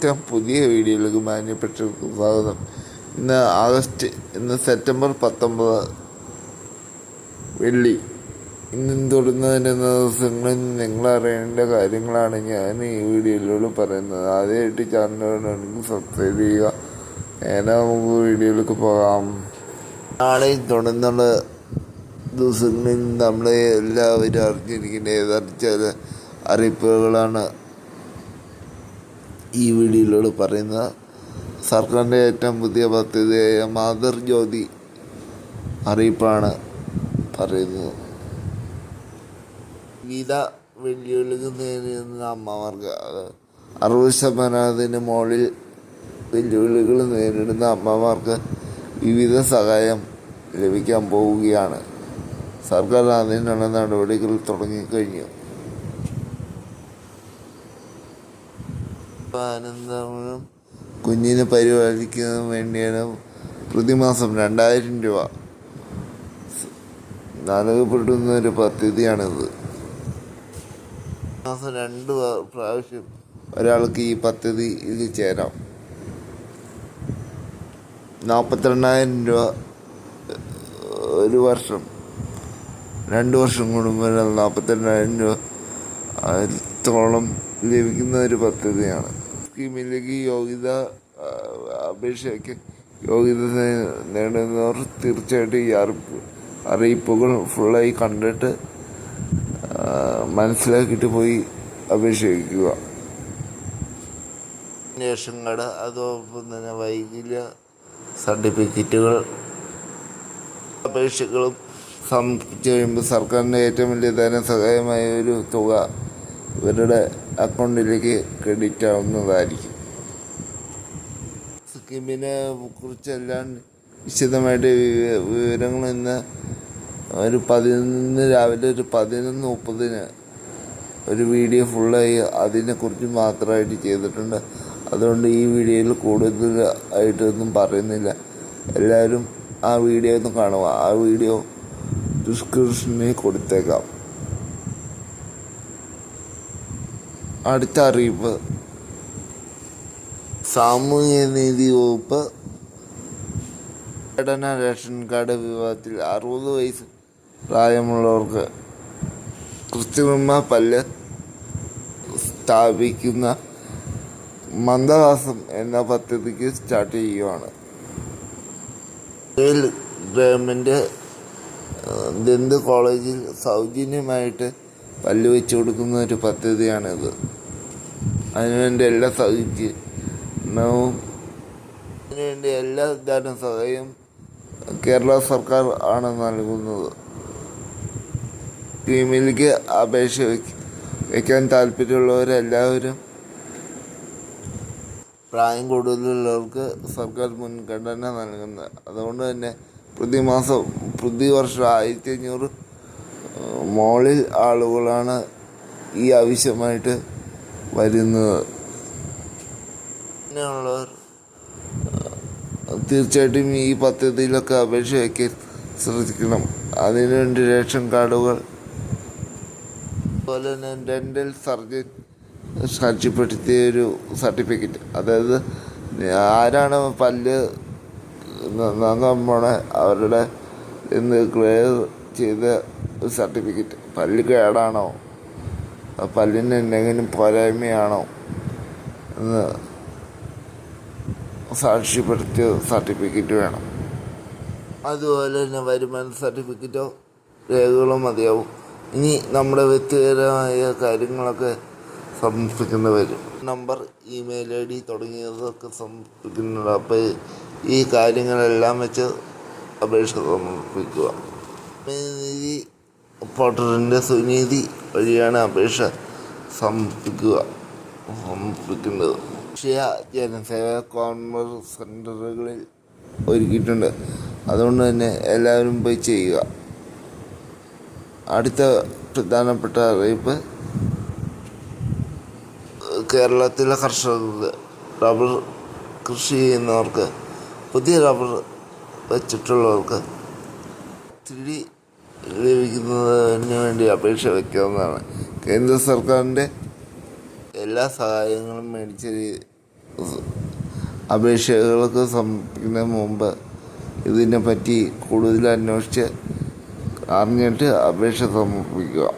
ഏറ്റവും പുതിയ വീഡിയോയിലേക്ക് മാന്യപ്പെട്ടവർക്ക് സ്വാഗതം. ഇന്ന് ആഗസ്റ്റ് ഇന്ന് സെപ്റ്റംബർ പത്തൊമ്പത് വെള്ളി. ഇന്നും തൊടുന്നതിന് ദിവസങ്ങളിൽ നിങ്ങൾ അറിയേണ്ട കാര്യങ്ങളാണ് ഞാൻ ഈ വീഡിയോയിലൂടെ പറയുന്നത്. ആദ്യമായിട്ട് ചാനലുണ്ടെങ്കിൽ സബ്സ്ക്രൈബ് ചെയ്യുക. നേരെ നമുക്ക് വീഡിയോയിലേക്ക് പോകാം. നാളെ തുടർന്നുള്ള ദിവസങ്ങളിൽ നമ്മൾ എല്ലാവരും അറിഞ്ഞിരിക്കേണ്ട ഏതാ അറിയിപ്പുകളാണ്. ഈ വീഡിയോയിലൂടെ പറയുന്നത് സർക്കാരിന്റെ ഏറ്റവും പുതിയ പദ്ധതിയായ മാതൃ ജ്യോതി അറിയിപ്പാണ് പറയുന്നത്. വിവിധ വെല്ലുവിളികൾ നേരിടുന്ന അമ്മമാർക്ക് അറുപത് ശതമാനത്തിന് മുകളിൽ വെല്ലുവിളികൾ നേരിടുന്ന അമ്മമാർക്ക് വിവിധ സഹായം ലഭിക്കാൻ പോവുകയാണ്. സർക്കാർ അതിനുള്ള നടപടികൾ തുടങ്ങിക്കഴിഞ്ഞു. അനന്തരം കുഞ്ഞിനെ പരിപാലിക്കുന്നതിന് വേണ്ടിയാണ് പ്രതിമാസം രണ്ടായിരം രൂപ. നൽകപ്പെടുന്ന ഒരു പദ്ധതിയാണിത്. മാസം രണ്ട് പ്രാ- പ്രാവശ്യം ഒരാൾക്ക് ഈ പദ്ധതിയിൽ ചേരാം. നാൽപ്പത്തിരണ്ടായിരം രൂപ ഒരു വർഷം രണ്ട് വർഷം കൂടുമ്പോൾ നാൽപ്പത്തിരണ്ടായിരം രൂപ ത്തോളം ലഭിക്കുന്ന ഒരു പദ്ധതിയാണ്. സ്കീമിലേക്ക് യോഗ്യത ആ, അപേക്ഷയ്ക്ക് യോഗ്യത നേടുന്നവർ തീർച്ചയായിട്ടും ഈ അറിയിപ്പ് അറിയിപ്പുകൾ ഫുള്ളായി കണ്ടിട്ട് മനസ്സിലാക്കിയിട്ട് പോയി അപേക്ഷിക്കുക. റേഷൻ കാർഡ് അതോടൊപ്പം തന്നെ വൈകല്യ സർട്ടിഫിക്കറ്റുകൾ അപേക്ഷകളും സമർപ്പിച്ചു കഴിയുമ്പോൾ സർക്കാരിന്റെ ഏറ്റവും വലിയ ധനസഹായമായ ഒരു തുക ഇവരുടെ അക്കൗണ്ടിലേക്ക് ക്രെഡിറ്റ് ആവുന്നതായിരിക്കും സ്കീമിനെ കുറിച്ചെല്ലാം വിശദമായിട്ട് വിവ- വിവരങ്ങൾ ഇന്ന് ഒരു പതിനൊന്ന് രാവിലെ ഒരു പതിനൊന്ന് മുപ്പതിന് ഒരു വീഡിയോ ഫുള്ളായി അതിനെക്കുറിച്ച് മാത്രമായിട്ട് ചെയ്തിട്ടുണ്ട്. അതുകൊണ്ട് ഈ വീഡിയോയിൽ കൂടുതൽ ആയിട്ടൊന്നും പറയുന്നില്ല. എല്ലാവരും ആ വീഡിയോ ഒന്ന് കാണുക. ആ വീഡിയോ ഡിസ്ക്രിപ്ഷനിൽ കൊടുത്തേക്കാം. അടുത്ത അറിയിപ്പ് സാമൂഹ്യ നീതി വകുപ്പ് ഘടന റേഷൻ കാർഡ് വിഭാഗത്തിൽ അറുപത് വയസ്സ് പ്രായമുള്ളവർക്ക് കൃത്രിമ പല്ല് സ്ഥാപിക്കുന്ന മന്ദഹാസം എന്ന പദ്ധതിക്ക് സ്റ്റാർട്ട് ചെയ്യുകയാണ്. ഗവൺമെന്റ് ദന്ത് കോളേജിൽ സൗജന്യമായിട്ട് പല്ല് വെച്ച് കൊടുക്കുന്ന ഒരു പദ്ധതിയാണിത്. അതിനുവേണ്ടി എല്ലാ സഹകരണവും അതിനുവേണ്ടി എല്ലാ ധനസഹായവും കേരള സർക്കാർ ആണ് നൽകുന്നത്. ടീമിലേക്ക് അപേക്ഷ വയ്ക്ക- വയ്ക്കാൻ താല്പര്യമുള്ളവരെല്ലാവരും പ്രായം കൂടുതലുള്ളവർക്ക് സർക്കാർ മുൻഗണന നൽകുന്നത് അതുകൊണ്ട് തന്നെ പ്രതിമാസം പ്രതിവർഷം ആയിരത്തി അഞ്ഞൂറ് മോളിൽ ആളുകളാണ് ഈ ആവശ്യമായിട്ട് വരുന്നത്. അങ്ങനെയുള്ളവർ തീർച്ചയായിട്ടും ഈ പദ്ധതിയിലൊക്കെ അപേക്ഷ വയ്ക്കാൻ ശ്രദ്ധിക്കണം അതിനുവേണ്ടി റേഷൻ കാർഡുകൾ അതുപോലെ തന്നെ ഡെന്റൽ സർജൻ സാക്ഷ്യപ്പെടുത്തിയ ഒരു സർട്ടിഫിക്കറ്റ്. അതായത് ആരാണ് പല്ല് നന്നാൻ അവരുടെ ഇന്ന് ക്ലിയർ ചെയ്ത സർട്ടിഫിക്കറ്റ്. പല്ല് കേടാണോ? പല്ലിന് എന്തെങ്കിലും പോരായ്മയാണോ എന്ന് സാക്ഷ്യപ്പെടുത്തിയ സർട്ടിഫിക്കറ്റ് വേണം. അതുപോലെ തന്നെ വരുമാന സർട്ടിഫിക്കറ്റോ രേഖകളോ മതിയാവും. ഇനി നമ്മുടെ വ്യക്തിപരമായ കാര്യങ്ങളൊക്കെ സമർപ്പിക്കുന്ന വരും നമ്പർ ഇമെയിൽ ഐ ഡി തുടങ്ങിയതൊക്കെ സമർപ്പിക്കുന്നുണ്ട് അപ്പോൾ ഈ കാര്യങ്ങളെല്ലാം വെച്ച് അപേക്ഷ സമർപ്പിക്കുക. പോർട്ടലിന്റെ സുനീതി വഴിയാണ് അപേക്ഷ സമർപ്പിക്കുക സമർപ്പിക്കുന്നത് ക്ഷയ ജനസേവ കോൺവർ സെന്ററുകളിൽ ഒരുക്കിയിട്ടുണ്ട്. അതുകൊണ്ട് തന്നെ എല്ലാവരും പോയി ചെയ്യുക. അടുത്ത പ്രധാനപ്പെട്ട അറിയിപ്പ് കേരളത്തിലെ കർഷകർക്ക് റബ്ബർ കൃഷി ചെയ്യുന്നവർക്ക് പുതിയ റബ്ബർ വെച്ചിട്ടുള്ളവർക്ക് തിരി ലഭിക്കുന്നതിന് വേണ്ടി അപേക്ഷ വയ്ക്കാവുന്നതാണ് കേന്ദ്ര സർക്കാരിന്റെ എല്ലാ സഹായങ്ങളും മേടിച്ച അപേക്ഷകൾക്ക് സമർപ്പിക്കുന്നതിന് മുമ്പ് ഇതിനെപ്പറ്റി കൂടുതൽ അന്വേഷിച്ച് അറിഞ്ഞിട്ട് അപേക്ഷ സമർപ്പിക്കുക.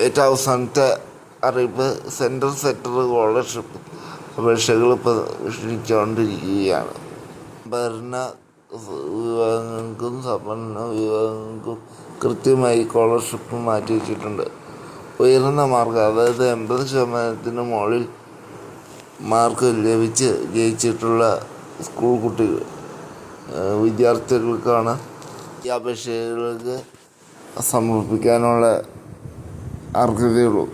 ഏറ്റവും അവസാനത്തെ അറിയിപ്പ് സെൻട്രൽ സെക്ടർ സ്കോളർഷിപ്പ് അപേക്ഷകൾ പ്രതീക്ഷിച്ചുകൊണ്ടിരിക്കുകയാണ് ഭരണ വിഭാഗങ്ങൾക്കും സമ്പന്ന വിഭാഗങ്ങൾക്കും കൃത്യമായി സ്കോളർഷിപ്പ് മാറ്റി വെച്ചിട്ടുണ്ട്. ഉയർന്ന മാർക്ക് അതായത് എൺപത് ശതമാനത്തിന് മുകളിൽ മാർക്ക് ലഭിച്ച് ജയിച്ചിട്ടുള്ള സ്കൂൾ കുട്ടികൾ വിദ്യാർത്ഥികൾക്കാണ് ഈ അപേക്ഷകൾക്ക് സമർപ്പിക്കാനുള്ള അർഹതയുള്ളൂ.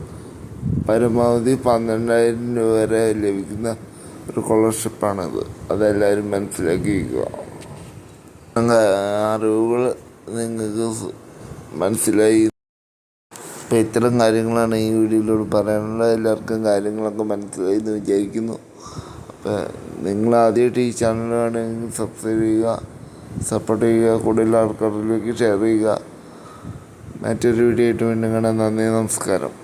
പരമാവധി പന്ത്രണ്ടായിരം രൂപ വരെ ലഭിക്കുന്ന ഒരു സ്കോളർഷിപ്പാണിത് അതെല്ലാവരും മനസ്സിലാക്കി വയ്ക്കുക അറിവുകൾ നിങ്ങൾക്ക് മനസ്സിലായി. ഇപ്പം ഇത്തരം കാര്യങ്ങളാണ് ഈ വീഡിയോയിലൂടെ പറയാനുള്ളത്. എല്ലാവർക്കും കാര്യങ്ങളൊക്കെ മനസ്സിലായി എന്ന് വിചാരിക്കുന്നു. അപ്പോൾ നിങ്ങൾ ആദ്യമായിട്ട് ഈ ചാനൽ വേണമെങ്കിൽ സബ്സ്ക്രൈബ് ചെയ്യുക സപ്പോർട്ട് ചെയ്യുക കൂടുതൽ ആൾക്കാരിലേക്ക് ഷെയർ ചെയ്യുക. മറ്റൊരു വീഡിയോ ആയിട്ട് വീണ്ടും കാണാൻ നന്ദി നമസ്കാരം.